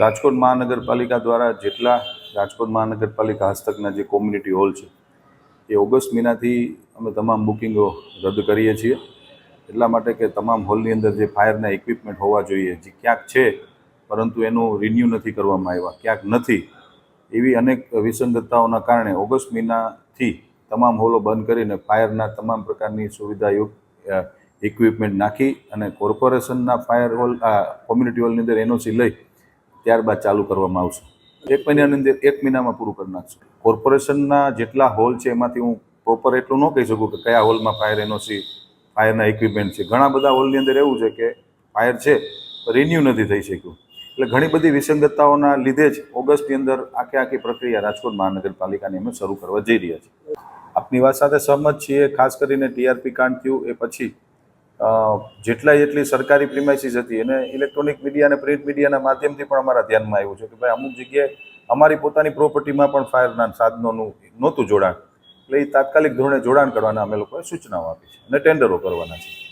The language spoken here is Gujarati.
રાજકોટ મહાનગરપાલિકા દ્વારા જેટલા રાજકોટ મહાનગરપાલિકા હસ્તકના જે કોમ્યુનિટી હોલ છે, એ ઓગસ્ટ મહિનાથી અમે તમામ બુકિંગો રદ કરીએ છીએ. એટલા માટે કે તમામ હોલની અંદર જે ફાયરના ઇક્વિપમેન્ટ હોવા જોઈએ, જે ક્યાંક છે, પરંતુ એનું રિન્યૂ નથી કરવામાં આવ્યા, ક્યાંક નથી. એવી અનેક વિસંગતતાઓના કારણે ઓગસ્ટ મહિનાથી તમામ હોલો બંધ કરીને ફાયરના તમામ પ્રકારની સુવિધાયુક્ત ઇક્વિપમેન્ટ નાખી અને કોર્પોરેશનના ફાયર હોલ કોમ્યુનિટી હોલની અંદર એનઓસી લઈ ત્યારબાદ ચાલુ કરવામાં આવશે. એક મહિનાની અંદર એક મહિનામાં પૂરું કરી નાખશું. કોર્પોરેશનના જેટલા હોલ છે, એમાંથી હું પ્રોપર એટલું ન કહી શકું કે કયા હોલમાં ફાયર એનઓસી ફાયરના ઇક્વિપમેન્ટ છે. ઘણા બધા હોલની અંદર એવું છે કે ફાયર છે રિન્યૂ નથી થઈ શક્યું. એટલે ઘણી બધી વિસંગતતાઓના લીધે જ ઓગસ્ટની અંદર આખી આખી પ્રક્રિયા રાજકોટ મહાનગરપાલિકાની અમે શરૂ કરવા જઈ રહ્યા છીએ. આપની વાત સાથે સહમત છીએ, ખાસ કરીને ટીઆરપી કાંડ થયું એ પછી જેટલા જેટલી સરકારી પ્રિમાઇસીસ હતી અને ઇલેક્ટ્રોનિક મીડિયા અને પ્રિન્ટ મીડિયાના માધ્યમથી પણ અમારા ધ્યાનમાં આવ્યું છે કે ભાઈ અમુક જગ્યાએ અમારી પોતાની પ્રોપર્ટીમાં પણ ફાયરના સાધનોનું નહોતું જોડાણ. એટલે એ તાત્કાલિક ધોરણે જોડાણ કરવાના અમે લોકોએ સૂચનાઓ આપી છે અને ટેન્ડરો કરવાના છે.